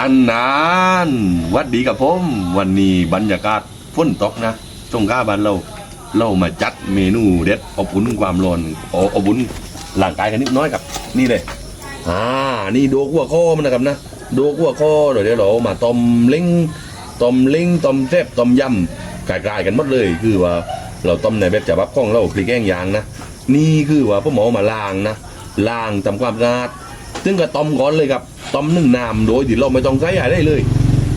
อันนานวัดดีกับผมวันนี้บรรยากาศฝนตกนะสงกราบ้านเรา เรามาจัดเมนูเด็ดอบอุ่นความร้อนอบอุ่นร่างกายกันนิดน้อยกับ นี่เลยอ่านี่โดกัวข้อมันนะครับนะโดกัวข้อเดี๋ยวเดี๋ยวเรามาต้มเล้งต้มเล้งต้มแซ่บต้มยำกลายๆกันหมดเลยคือว่าเราต้มในแบบฉบับข้องเราพริกแกงยางนะนี่คือว่าพ่อหมอมาล้างนะล้างทำความสะอาด ซึ่งก็ต้มก่อนเลยครับต้มหนึ่งน้ำโดยที่เราไม่ต้องใช้อะไรเลย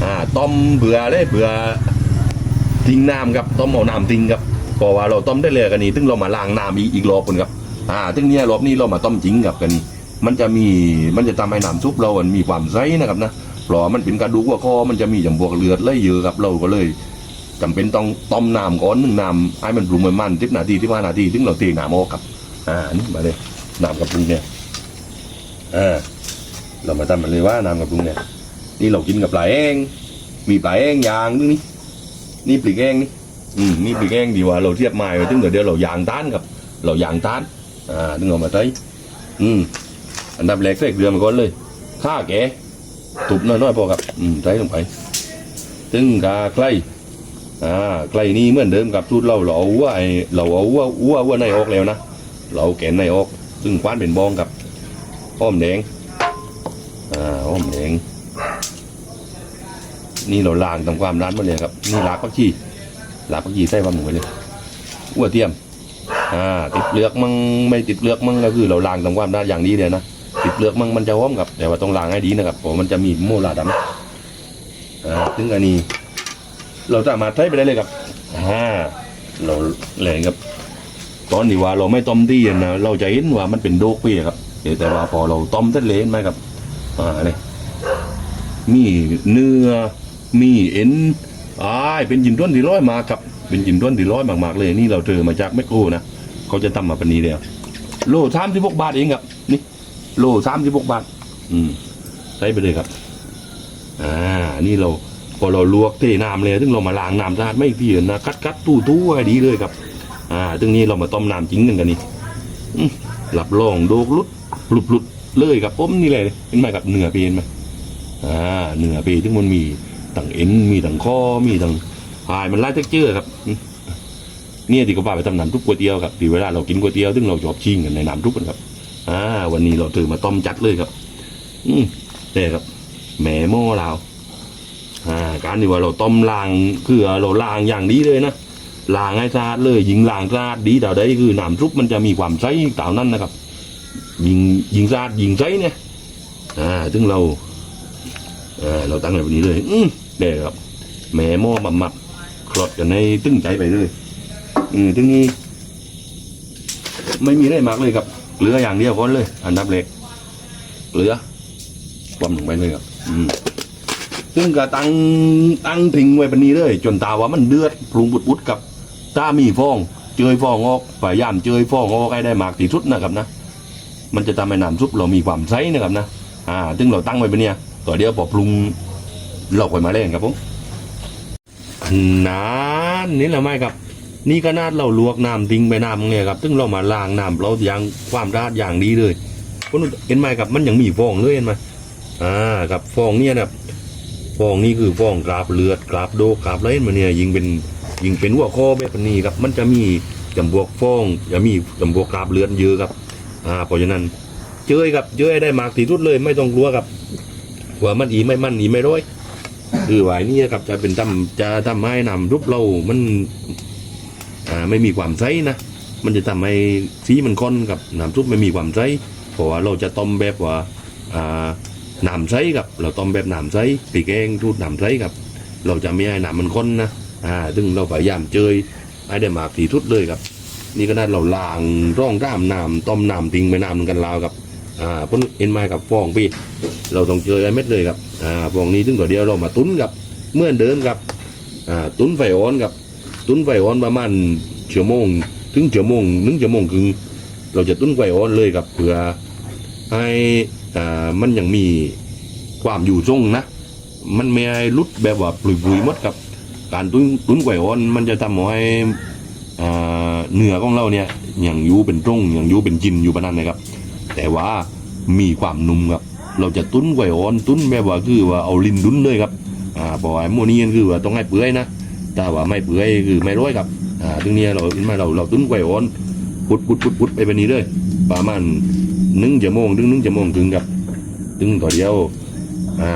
อ่าต้มเบื่อได้เบื่อทิ้งน้ำครับต้มเอาน้ำทิ้งครับเพราะว่าเราต้มได้เลยกันนี้ซึ่งเรามาล้างน้ำอีกอีกรอบนึงครับอ่าซึ่งเนี้ยรอบนี้เรามาต้มจริงครับกันนี้มันจะมีมันจะทำให้น้ำซุปเรามันมีความใสนะครับนะเพราะมันเป็นกระดูกว่าคอมันจะมีจำพวกเลือดไหลเยอะครับเราก็เลยจำเป็นต้องต้มน้ำก่อนหนึ่งน้ำให้มันปรุงมันมันสิบนาทีที่ห้านาทีถึงเราเทน้ำออกครับอ่านี่มาเลยน้ำกับปรุงเนี่ย อ่าเรามาทำมันเลยว่าน้ำกับปรุงเนี่ยนี่เรากินกับปลาแห้งมีปลาแห้งยางนึงนี่นี่ปลีกแห้งนี่อืมนี่ปลีกแห้งดีกว่าเราเทียบไม้ไว้ถึงเดี๋ยวเดียวเรายางต้านกับ เรายางต้านอ่าถึงเอามาใช้อืมอันดับแรกใส่เกลือมาก่อนเลยข้าแกตุบน้อยๆพอครับอืมใส่ลงไปถึงกาใกล้อ่าใกล้นี่เหมือนเดิมกับสูตรเราเราเอาว่าไอเราเอาว่าว่าว่าในออกแล้วนะเราเอาแกนในออกซึ่งคว้านเป็นบองกับ อ้อมแดงอ่าหอมแดงนี่เราล้างทำความร้านมาเลยครับนี่ลากผักชีลากผักชีใส่ความหมูไปเลยอ้วเทียมอ่าติดเลือกมั่งไม่ติดเลือกมั่งก็คือเราล้างทำความร้านอย่างนี้เลยนะติดเลือกมั่งมันจะหอมครับแต่ว่าต้องล้างให้ดีนะครับเพราะมันจะมีโมลาดำอ่าซึ่งอันนี้ เราสามารถใช้ไปได้เลยครับอ่าเราแหลงครับ ตอนนี้ว่าเราไม่ต้มที่นะเราจะเห็นว่ามันเป็นโดกไปครับ เดี๋ยวแต่ว่าพอเราต้มเสร็จเลยเห็นไหมครับอ่าเนี่ยมีเนื้อมีเอ็นอ้ายเป็นยินด้วนที่ร้อยมากครับเป็นยินด้วนที่ร้อยมากๆเลย นี่เราเจอมาจากแมคโครนะเขาจะทำมาเป็นนี้เลยโลสามสิบหกบาทเองครับ นี่โลสามสิบหกบาท อืมใส่ไปเลยครับ อ่า นี่เราพอเราลวกเทน้ำเลยถึงเรามาล้างน้ำสะอาดไม่เพียนนะคัดคัดตู้ตู้ให้ดีเลยครับ อ่าถึงนี้เรามาต้มน้ำจริงกันกันนี่หลับรองโดกลุด หลุดหลุดเลยครับผมนี่เลยเห็นไหมครับเนื้อปีเห็นไหมอ่าเนื้อปีที่มันมีตั้งเอ็นมีตั้งข้อมีตั้งหายมันไล่เท็กเจอร์ครับเนี่ยที่เขาพาไปทำน้ำทุกก๋วยเตี๋ยวครับที่เวลาเรากินก๋วยเตี๋ยวซึ่งเราชอบชิงกันในน้ำทุกกันครับอ่าวันนี้เราถือมาต้มจัดเลยครับ อืมนี่ครับแหมโม่เราอ่าการที่ว่าเราต้มล้างคือเราล้างอย่างดีเลยนะล้างให้สะอาดเลยยิงล้างสะอาดดีแต่ได้คือน้ำซุปมันจะมีความใสต่านั้นนะครับ ยิงยิงสะอาดยิงใสเนี่ยอ่าซึ่งเราเออเราตั้งแบบนี้เลย อืมเด็ครับแม่หม้อมับมับคลอดกันในตึ้งใจไปเลยอืมถึงนี้ ไม่มีอะไรมากเลยครับเหลืออย่างเดียวก่อนเลย อันดับเล็กเหลือความลงไปเลยครับ อืมซึ่งก็ตั้งตั้งทิ้งไว้แบบนี้เลย จนตาว่ามันเดือดปรุงบุดบุดกับตามีฟอง เจยฟองออกพยายามเจยฟองออกให้ได้มากที่สุดนะครับนะ มันจะทำให้น้ำซุปเรามีความใสนะครับนะอ่าซึ่งเราตั้งไว้แบบเนี้ยต่อเดี๋ยวพอปรุงเราค่อยมาเล่นครับผมนานนี่แหละไม่ครับ นี่ก็นาดเราลวกน้ำทิ้งไปน้ำเนี่ยครับซึ่งเรามาล้างน้ำเราอย่างความราดอย่างดีเลยคุณเห็นไหมครับมันยังมีฟองเลยเห็นไหมอ่ากับฟองเนี่ยนะฟองนี่คือฟองกราบเลือดกราบโดกราบอะไรมันเนี่ยยิงเป็นยิงเป็นหัวข้อแบบนี้ครับ มันจะมีจำพวกฟองจะมีจำพวกกราบเลือดเยอะครับ อ่าเพราะฉะนั้นเจอครับเจอให้ได้มากที่สุดเลย ไม่ต้องกลัวครับว่ามันอีไม่มันอีไม่ร้อยคือวายนี่ครับจะเป็นทำจะทำให้นำรูปเรามันอ่าไม่มีความใสนะมันจะทำให้สีมันค้อนกับน้ำซุปไม่มีความใสเพราะว่าเราจะต้มแบบว่าอ่าน้ำใสครับ เราต้มแบบน้ำใสปีแกงทูดน้ำใสครับ เราจะไม่ให้น้ำมันข้นนะอ่าซึ่งเราพยายามเจยให้ได้มากที่สุดเลยครับ นี่ก็น่าเราลางร่องร่ามน้ำต้มน้ำทิ้งไปน้ำกันลาวครับอ่าพ่นเอ็นไม้กับฟองพี่เราต้องเจยไอ้เม็ดเลยครับอ่าฟองนี้ถึงตัวเดียวเรามาตุ้นครับเมื่อเดิมครับอ่าตุ้นไฟอ่อนครับตุ้นไฟอ่อนประมาณชั่วโมง ถึงชั่วโมงหนึ่งชั่วโมงครึ่งเราจะตุ้นไฟอ่อนเลยครับเพื่อให้อ่ามันยังมีความอยู่ทรงนะ มันไม่ให้หลุดแบบว่าปลุยๆมดครับการตุ้นตุ้นไฟอ่อนมันจะทำให้ เนื้อของเราเนี่ยอย่างอยู่เป็นตรงอย่างอยู่เป็นจินอยู่ประนั้นนะครับ แต่ว่ามีความนุ่มครับ เราจะตุ้นไว้อ่อนตุ้นแบบว่าคือว่าเอาลิ้นดุ้นเลยครับอ่าเพอไอ้โมนี่คือว่าต้องให้เปื่อยนะแต่ว่าไม่เปื่อยคือไม่ร้อยครับอ่าถึงนี้เราอินมาเราเราตุ้นไว้อ่อนปุดปุดปุดปุดไปแบบนี้เลยประมาณหนึ่งชั่วโมงถึงหนึ่งชั่วโมงถึงครับถึงต่อเดียวอ่า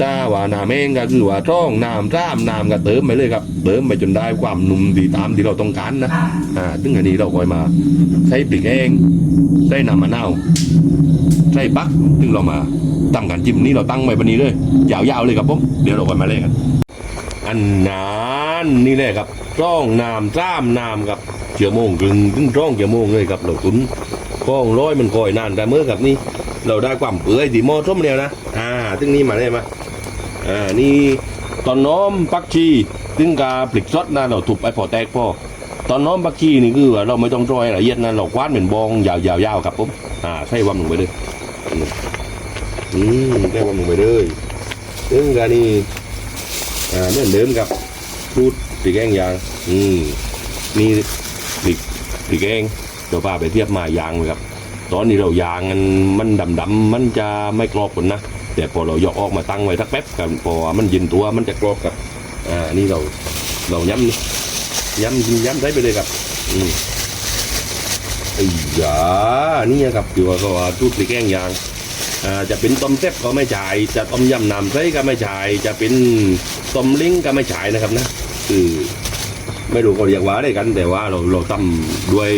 ถ้าว่าน้ำเองก็คือว่าช่องน้ำซ้ำน้ำก็เติมไปเลยครับ เติมไปจนได้ความนุ่มดีตามที่เราต้องการนะอ่าถึงอันนี้เราคอยมาใช้พริกแห้งใช้น้ำมะนาวใช่ปักซึ่งเรามาตั้งกันจิ้มนี่เราตั้งไว้วันนี้เลยยาวๆเลยครับผมเดี๋ยวเราไปมาเล่นกันอันนั้นนี่แหละครับร่องน้ำจ้ามน้ำครับเจียวโมงกึ่งถึงร่องเจียวโมงเลยครับเราตุนข้องร้อยมันคอยนานแต่เมื่อกับนี่เราได้ความเปื่อยที่หมอส้มเดียวนะ อ่าซึ่งนี่มาได้ไหม อ่านี่ตอนน้อมปักชีซึ่งกาปลิกซดนะเราถูกไปพอแตกพอตอนน้อมปักชีนี่คือว่าเราไม่ต้องรอยละเอียดนะเราคว้านเป็นบองยาวๆๆครับผมอ่าใส่วำลงไปเลยอืมได้ความลงไปเลยซึ่งกานี้อ่าเหมือนเดิมครับพูดปีแกงยางอืมนี่ปีกปีแกงเดี๋ยวป้าไปเทียบมายางเลยครับ ตอนนี้เรายางมันมันดำดำๆมันจะไม่กรอบผลนะ แต่พอเรายกออกมาตั้งไว้ทักแป๊บกันพอมันย็นตัวมันจะกรอบครับอ่านี่เราเราย้ำนี่ย้ำย้ำได้ไปเลยครับอืมไอ้ยานี่ครับคือว่าก็ว่าทูดปีแกงยางอ่าจะเป็นต้มแซ่บก็ไม่จ่าย จะต้มยำน้ำไส้ก็ไม่จ่าย จะเป็นต้มลิงก็ไม่จ่ายนะครับนะคือไม่รู้เขาเรียกว่าอะไรกัน แต่ว่าเราเราทำด้วย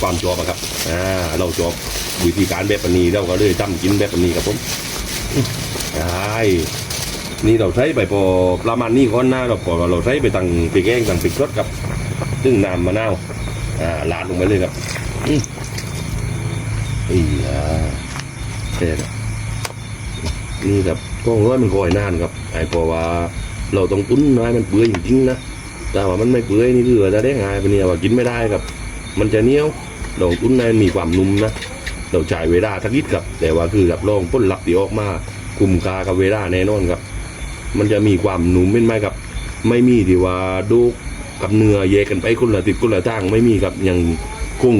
ความชอบครับอ่าเราชอบวิธีการแบบนี้เราก็เลยทำกินแบบนี้ครับผม ใช่นี่เราใช้ไปพอประมาณนี้ก่อนหนะเราพอเราใช้ไปตังปีแกงตังปีกรสครับซึ่งน้ำมะนาวอ่าลาดลงไปเลยครับอืมอีอ่าเช่นี่ครับกล้องร้อยมันคอยนานครับไอ้เพราะว่าเราต้องตุ้นน้อยมันเปื่อยจริงๆนะแต่ว่ามันไม่เปื่อยนี่คือจะได้หายไปเนี่ยว่ากินไม่ได้ครับ มันจะเหนียวเราตุ้นในมีความนุ่มนะ เราจ่ายเวลาทักนิดครับแต่ว่าคือกับลองพ้นหลับที่ออกมาคุมกากับเวลาแน่นอนครับ มันจะมีความหนุ่มเป็นไหมครับ ไม่มีที่ว่าดูกับเนื้อแยกกันไปคนละติดคนละทางไม่มีครับยังคง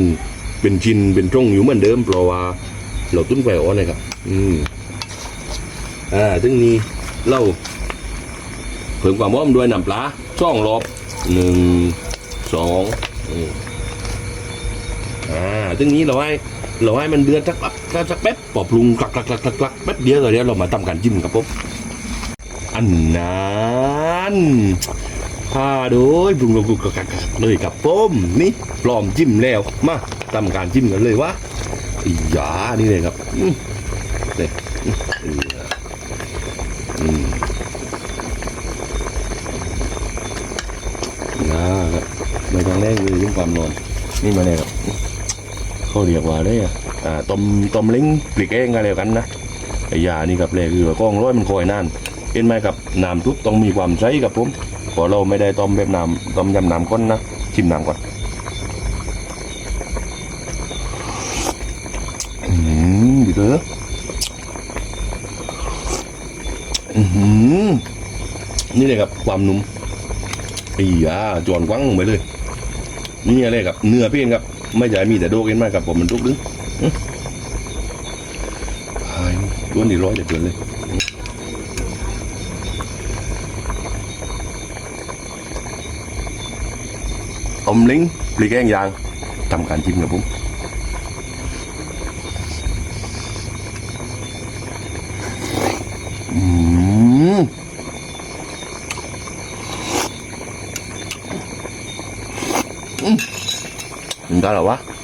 เป็นชิ้นเป็นตรงอยู่เหมือนเดิมเพราะว่าเราตุ้นไฟอ่อนเลยครับ อืมอ่าถึงนี้เราเพิ่มความหอมด้วยน้ำปลาช่องรอบหนึ่งสองอืม อ่าถึงนี้เราให้เราให้มันเดือดสักแป๊บสักแป๊บปอบปรุงกลักกลักกลักกลักกลักแป๊บเดียวเดี๋ยวเรามาทำการจิ้มครับผมอันนั้นพาโดยปรุงลงกุกกักกักกักเลยครับผมนี่พร้อมจิ้มแล้วมาทำการจิ้มกันเลยวะอีหยานี่เลยครับเนี่ยอืมนะครับในทางแรกคือยุ่งความนอนนี่มาเลยครับ เขาเรียกว่าได้อะอ่าต้มต้มลิงปลีกเองกันแล้วกันนะไอ้ยานี่กับเลยคือกล้องร้อยมันคอยนานเห็นไหมครับน้ำทุกต้องมีความใสกับผมพอเราไม่ได้ต้มแบบน้ำต้มยำน้ำก้นนะชิมน้ำก่อนอืมดีเถอะอือหือนี่เลยครับความนุ่มอียาจวนกว้างลงไปเลย นี่อะไรครับเนื้อเพี้ยนครับ ไม่ใช่มีแต่โดกเห็นไหมครับผมมันทุกดึงอื้อพายล้วนดีร้อยเดือดเลยอมลิงปลีกแกงยางทำการจิ้มกับผมอืม อืมถึ